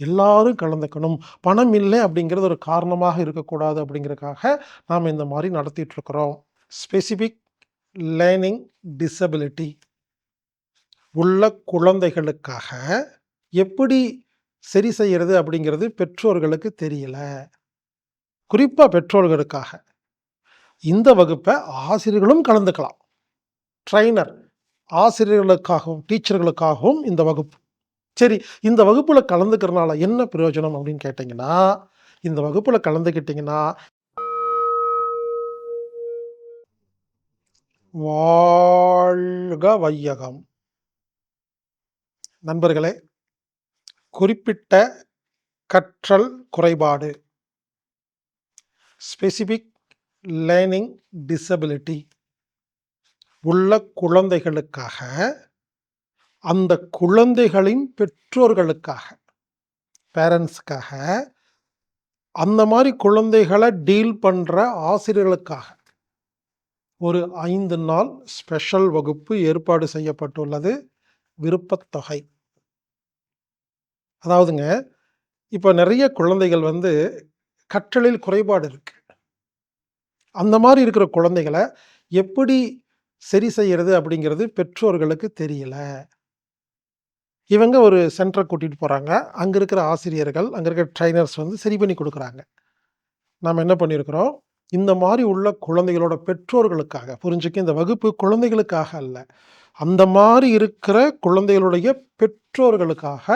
எல்லாரும் கலந்துக்கணும். பணம் இல்லை அப்படிங்கிறது ஒரு காரணமாக இருக்கக்கூடாது அப்படிங்கிறதுக்காக நாம் இந்த மாதிரி நடத்திட்டுருக்குறோம். ஸ்பெசிஃபிக் லேர்னிங் டிசபிலிட்டி உள்ள குழந்தைகளுக்காக எப்படி சரி செய்கிறது அப்படிங்கிறது பெற்றோர்களுக்கு தெரியல. குறிப்பாக பெற்றோர்களுக்காக. இந்த வகுப்பை ஆசிரியர்களும் கலந்துக்கலாம். ட்ரைனர் ஆசிரியர்களுக்காகவும் டீச்சர்களுக்காகவும் இந்த வகுப்பு. சரி இந்த வகுப்பில் கலந்துக்கிறனால என்ன பிரயோஜனம் அப்படின்னு கேட்டிங்கன்னா இந்த வகுப்பில் கலந்துக்கிட்டிங்கன்னா வாழ்க வையகம். நண்பர்களே குறிப்பிட்ட கற்றல் குறைபாடு ஸ்பெசிஃபிக் லேர்னிங் டிசபிலிட்டி உள்ள குழந்தைகளுக்காக அந்த குழந்தைகளின் பெற்றோர்களுக்காக பேரண்ட்ஸுக்காக அந்த மாதிரி குழந்தைகளை டீல் பண்ணுற ஆசிரியர்களுக்காக ஒரு ஐந்து நாள் ஸ்பெஷல் வகுப்பு ஏற்பாடு செய்யப்பட்டுள்ளது. விருப்பத்தொகை. அதாவதுங்க இப்போ நிறைய குழந்தைகள் வந்து கற்றலில் குறைபாடு இருக்கு. அந்த மாதிரி இருக்கிற குழந்தைகளை எப்படி சரி செய்யறது அப்படிங்கிறது பெற்றோர்களுக்கு தெரியல. இவங்க ஒரு சென்டரை கூட்டிகிட்டு போகிறாங்க அங்கே இருக்கிற ஆசிரியர்கள் அங்கே இருக்கிற ட்ரைனர்ஸ் வந்து சரி பண்ணி கொடுக்குறாங்க. நாம் என்ன பண்ணியிருக்கிறோம்? இந்த மாதிரி உள்ள குழந்தைகளோட பெற்றோர்களுக்காக புரிஞ்சுக்க இந்த வகுப்பு குழந்தைகளுக்காக அல்ல. அந்த மாதிரி இருக்கிற குழந்தைகளுடைய பெற்றோர்களுக்காக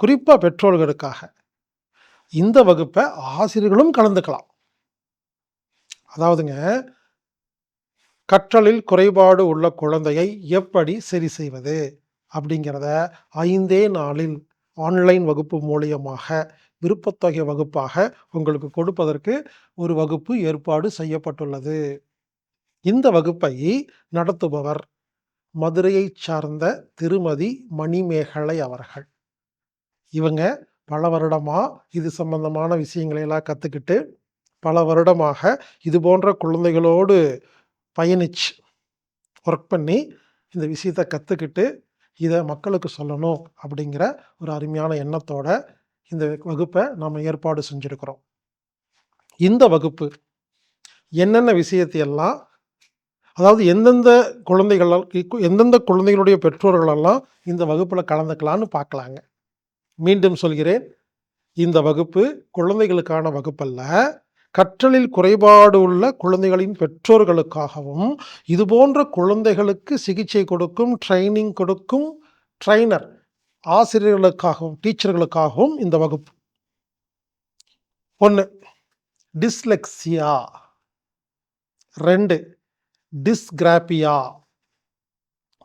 குறிப்பாக பெற்றோர்களுக்காக இந்த வகுப்பை ஆசிரியர்களும் கலந்துக்கலாம். அதாவதுங்க கற்றலில் குறைபாடு உள்ள குழந்தையை எப்படி சரி செய்வது? அப்படிங்கிறத ஐந்தே நாளில் ஆன்லைன் வகுப்பு மூலியமாக விருப்பத்தொகை வகுப்பாக உங்களுக்கு கொடுப்பதற்கு ஒரு வகுப்பு ஏற்பாடு செய்யப்பட்டுள்ளது. இந்த வகுப்பை நடத்துபவர் மதுரையைச் சார்ந்த திருமதி மணிமேகலை அவர்கள். இவங்க பல வருடமா இது சம்பந்தமான விஷயங்களை எல்லாம் கற்றுக்கிட்டு பல வருடமாக இது போன்ற குழந்தைகளோடு பயணிச்சு ஒர்க் பண்ணி இந்த விஷயத்தை கற்றுக்கிட்டு இதை மக்களுக்கு சொல்லணும் அப்படிங்கிற ஒரு அருமையான எண்ணத்தோட இந்த வகுப்பை நாம் ஏற்பாடு செஞ்சுருக்கிறோம். இந்த வகுப்பு என்னென்ன விஷயத்தையெல்லாம் அதாவது எந்தெந்த குழந்தைகளால் எந்தெந்த குழந்தைகளுடைய பெற்றோர்களெல்லாம் இந்த வகுப்பில் கலந்துக்கலான்னு பார்க்கலாங்க மீண்டும் சொல்கிறேன். இந்த வகுப்பு குழந்தைகளுக்கான வகுப்பல்ல. கற்றலில் குறைபாடு உள்ள குழந்தைகளின் பெற்றோர்களுக்காகவும் இதுபோன்ற குழந்தைகளுக்கு சிகிச்சை கொடுக்கும் ட்ரைனிங் கொடுக்கும் ட்ரைனர் ஆசிரியர்களுக்காகவும் டீச்சர்களுக்காகவும் இந்த வகுப்பு. ஒன்று டிஸ்லெக்ஸியா ரெண்டு டிஸ்கிராபியா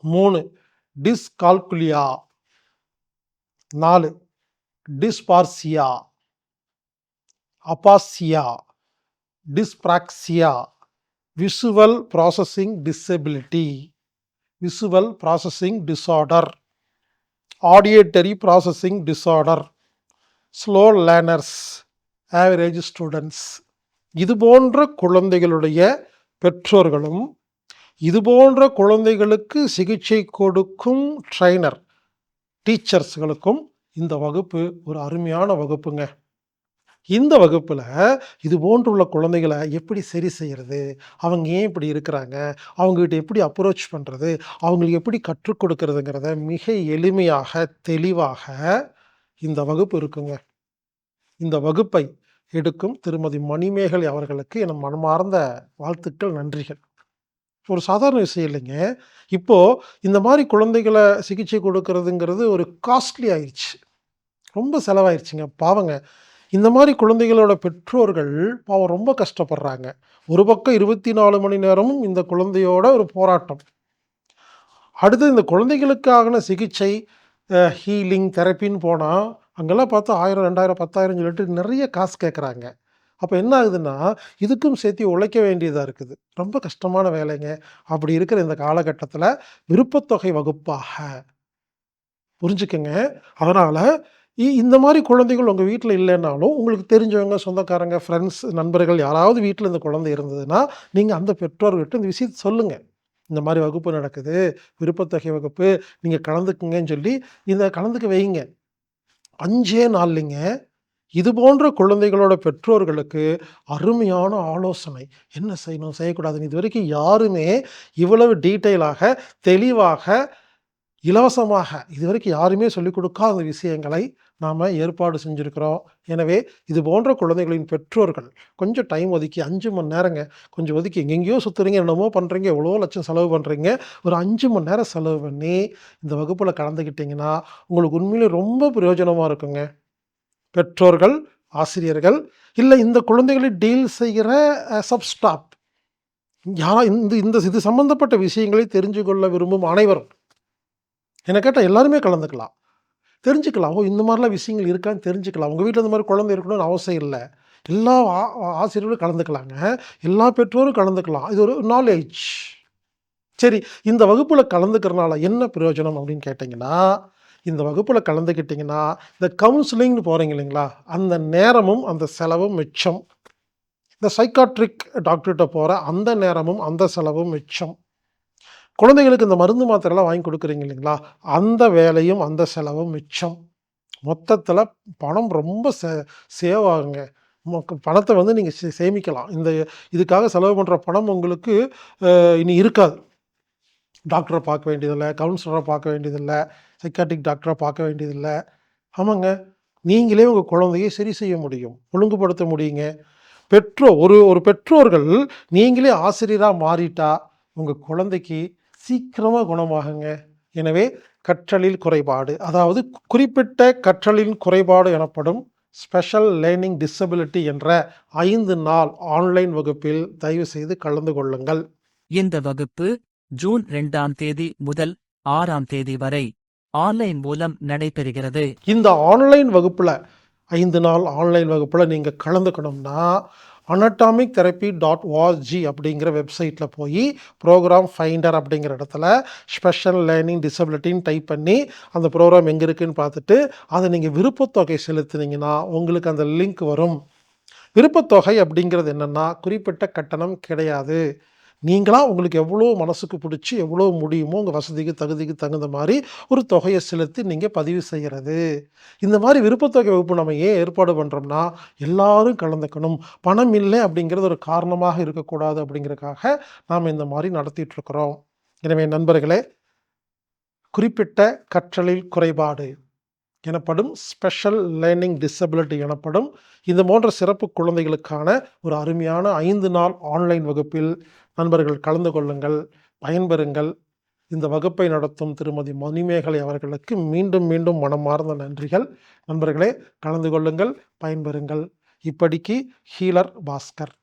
மூணு டிஸ்கால்குலியா நாலு dysphasia aphasia dyspraxia visual processing disability visual processing disorder auditory processing disorder slow learners average students இது போன்ற குழந்தைகளுடைய பெற்றோர்களும் இது போன்ற குழந்தைகளுக்கு சிகிச்சை கொடுக்கும் ட்ரைனர் டீச்சர்ஸ்களுக்கும் இந்த வகுப்பு ஒரு அருமையான வகுப்புங்க. இந்த வகுப்பில் இது போன்றுள்ள குழந்தைகளை எப்படி சரி செய்கிறது அவங்க ஏன் இப்படி இருக்கிறாங்க? அவங்ககிட்ட எப்படி அப்ரோச் பண்ணுறது அவங்களுக்கு எப்படி கற்றுக் கொடுக்கறதுங்கிறத மிக எளிமையாக தெளிவாக இந்த வகுப்பு இருக்குங்க. இந்த வகுப்பை எடுக்கும் திருமதி மணிமேகலை அவர்களுக்கு என் மனமார்ந்த வாழ்த்துக்கள் நன்றிகள். ஒரு சாதாரண விஷயம் இல்லைங்க. இப்போது இந்த மாதிரி குழந்தைகளை சிகிச்சை கொடுக்கறதுங்கிறது ஒரு காஸ்ட்லி ஆயிடுச்சு ரொம்ப செலவாயிருச்சுங்க. பாவங்க. இந்த மாதிரி குழந்தைகளோட பெற்றோர்கள் பாவம் ரொம்ப கஷ்டப்படுறாங்க. ஒரு பக்கம் இருபத்தி நாலு மணி நேரமும் இந்த குழந்தையோட ஒரு போராட்டம். அடுத்து இந்த குழந்தைகளுக்கான சிகிச்சை ஹீலிங் தெரப்பின்னு போனால் அங்கெல்லாம் பார்த்தா ஆயிரம் ரெண்டாயிரம் பத்தாயிரம் சொல்லிட்டு நிறைய காசு கேட்குறாங்க அப்போ என்ன ஆகுதுன்னா இதுக்கும் சேர்த்து உழைக்க வேண்டியதாக இருக்குது. ரொம்ப கஷ்டமான வேலைங்க. அப்படி இருக்கிற இந்த காலகட்டத்தில் விருப்பத்தொகை வகுப்பாக. புரிஞ்சுக்கங்க. அதனால் இந்த மாதிரி குழந்தைகள் உங்கள் வீட்டில் இல்லைன்னாலும் உங்களுக்கு தெரிஞ்சவங்க சொந்தக்காரங்க ஃப்ரெண்ட்ஸ் நண்பர்கள் யாராவது வீட்டில் இந்த குழந்தை இருந்ததுன்னா நீங்கள் அந்த பெற்றோர்கிட்ட இந்த விஷயத்தை சொல்லுங்கள் இந்த மாதிரி வகுப்பு நடக்குது விருப்பத்தொகை வகுப்பு நீங்கள் கலந்துக்குங்கன்னு சொல்லி இந்த கலந்துக்க வைங்க அஞ்சே நாள்லைங்க இது போன்ற குழந்தைகளோட பெற்றோர்களுக்கு அருமையான ஆலோசனை. என்ன செய்யணும்? செய்யக்கூடாதுன்னு இதுவரைக்கும் யாருமே இவ்வளவு டீட்டெயிலாக, தெளிவாக, இலவசமாக இதுவரைக்கும் யாருமே சொல்லிக் கொடுக்காத விஷயங்களை நாம் ஏற்பாடு செஞ்சிருக்கிறோம். எனவே இது போன்ற குழந்தைகளின் பெற்றோர்கள் கொஞ்சம் டைம் ஒதுக்கி அஞ்சு மணி நேரங்க. கொஞ்சம் ஒதுக்கி எங்கெங்கேயோ சுத்துறீங்க, என்னமோ பண்ணுறீங்க எவ்வளோ லட்சம் செலவு பண்ணுறீங்க ஒரு அஞ்சு மணி நேரம் செலவு பண்ணி இந்த வகுப்பில் கலந்துக்கிட்டிங்கன்னா உங்களுக்கு உண்மையிலே ரொம்ப பிரயோஜனமாக இருக்குங்க. பெற்றோர்கள், ஆசிரியர்கள், இல்லை இந்த குழந்தைகளை டீல் செய்கிற சப்ஸ்டாப் யாரா ஸ்டாப். யா இந்த இந்த இது சம்பந்தப்பட்ட விஷயங்களை தெரிஞ்சு கொள்ள விரும்பும் அனைவரும். என்னை கேட்டால் எல்லாருமே கலந்துக்கலாம். தெரிஞ்சுக்கலாம். ஓ! இந்த மாதிரிலாம் விஷயங்கள் இருக்கான்னு தெரிஞ்சுக்கலாம். உங்கள் வீட்டில் இந்த மாதிரி குழந்தை இருக்கணும்னு அவசியம் இல்லை எல்லா ஆ ஆசிரியர்களும் கலந்துக்கலாங்க. எல்லா பெற்றோரும் கலந்துக்கலாம். இது ஒரு நாலேஜ் சரி, இந்த வகுப்பில் கலந்துக்கிறனால என்ன பிரயோஜனம் அப்படின்னு கேட்டிங்கன்னா இந்த வகுப்பில் கலந்துக்கிட்டிங்கன்னா இந்த கவுன்சிலிங்னு போகிறீங்க இல்லைங்களா? அந்த நேரமும், அந்த செலவும் மிச்சம். இந்த சைக்காட்ரிக் டாக்டர்கிட்ட போகிற அந்த நேரமும், அந்த செலவும் மிச்சம். குழந்தைகளுக்கு இந்த மருந்து மாத்திரைலாம் வாங்கி கொடுக்குறீங்க இல்லைங்களா? அந்த வேலையும், அந்த செலவும் மிச்சம். மொத்தத்தில் பணம் ரொம்ப சே சேவ் ஆகுங்க. பணத்தை வந்து நீங்கள் சே சேமிக்கலாம். இந்த இதுக்காக செலவு பண்ணுற பணம் உங்களுக்கு இனி இருக்காது. டாக்டரை பார்க்க வேண்டியதில்லை கவுன்சிலரை பார்க்க வேண்டியதில்லை சைக்காட்டிக் டாக்டரை பார்க்க வேண்டியதில்லை ஆமாங்க. நீங்களே உங்கள் குழந்தையை சரி செய்ய முடியும். ஒழுங்குபடுத்த முடியுங்க. பெற்றோர் ஒரு ஒரு பெற்றோர்கள் நீங்களே ஆசிரியராக மாறிட்டா, உங்கள் குழந்தைக்கு சீக்கிரமா குணமாகுங்க. எனவே கற்றலில் குறைபாடு, அதாவது குறிப்பிட்ட கற்றலின் குறைபாடு எனப்படும் ஸ்பெஷல் லேர்னிங் டிசபிலிட்டி என்ற 5 நாள் ஆன்லைன் வகுப்பில் தயவு செய்து கலந்து கொள்ளுங்கள். இந்த வகுப்பு ஜூன் 2ஆம் தேதி முதல் 6ஆம் தேதி வரை ஆன்லைன் மூலம் நடைபெறுகிறது. இந்த ஆன்லைன் வகுப்புல 5 நாள் ஆன்லைன் வகுப்புல நீங்க கலந்துக்கணும்னா, அனட்டாமிக் தெரப்பி டாட் ஓஆர்ஜி அப்படிங்கிற வெப்சைட்டில் போய் ப்ரோக்ராம் ஃபைண்டர் அப்படிங்கிற இடத்துல ஸ்பெஷல் லேர்னிங் டிசபிலிட்டின்னு டைப் பண்ணி, அந்த ப்ரோக்ராம் எங்கே இருக்குதுன்னு பார்த்துட்டு, அதை நீங்கள் விருப்பத்தொகை செலுத்துனீங்கன்னா, உங்களுக்கு அந்த லிங்க் வரும். விருப்பத்தொகை அப்படிங்கிறது என்னென்னா குறிப்பிட்ட கட்டணம் கிடையாது. நீங்களாக உங்களுக்கு எவ்வளோ மனசுக்கு பிடிச்சி எவ்வளோ முடியுமோ உங்கள் வசதிக்கு, தகுதிக்கு தகுந்த மாதிரி ஒரு தொகையை செலுத்தி நீங்கள் பதிவு செய்கிறது இந்த மாதிரி விருப்பத்தொகை வகுப்பு நம்ம ஏன் ஏற்பாடு பண்ணுறோம்னா எல்லாரும் கலந்துக்கணும். பணம் இல்லை அப்படிங்கிறது ஒரு காரணமாக இருக்கக்கூடாது அப்படிங்கிறதுக்காக நாம் இந்த மாதிரி நடத்திட்டுருக்குறோம் எனவே நண்பர்களே, குறிப்பிட்ட கற்றலில் குறைபாடு எனப்படும் ஸ்பெஷல் லேர்னிங் டிசபிலிட்டி எனப்படும் இந்த போன்ற சிறப்பு குழந்தைகளுக்கான ஒரு அருமையான ஐந்து நாள் ஆன்லைன் வகுப்பில் நண்பர்கள் கலந்து கொள்ளுங்கள், பயன்பெறுங்கள். இந்த வகுப்பை நடத்தும் திருமதி மணிமேகலை அவர்களுக்கு மீண்டும் மீண்டும் மனமார்ந்த நன்றிகள். நண்பர்களே கலந்து கொள்ளுங்கள், பயன்பெறுங்கள். இப்படிக்கு ஹீலர் பாஸ்கர்.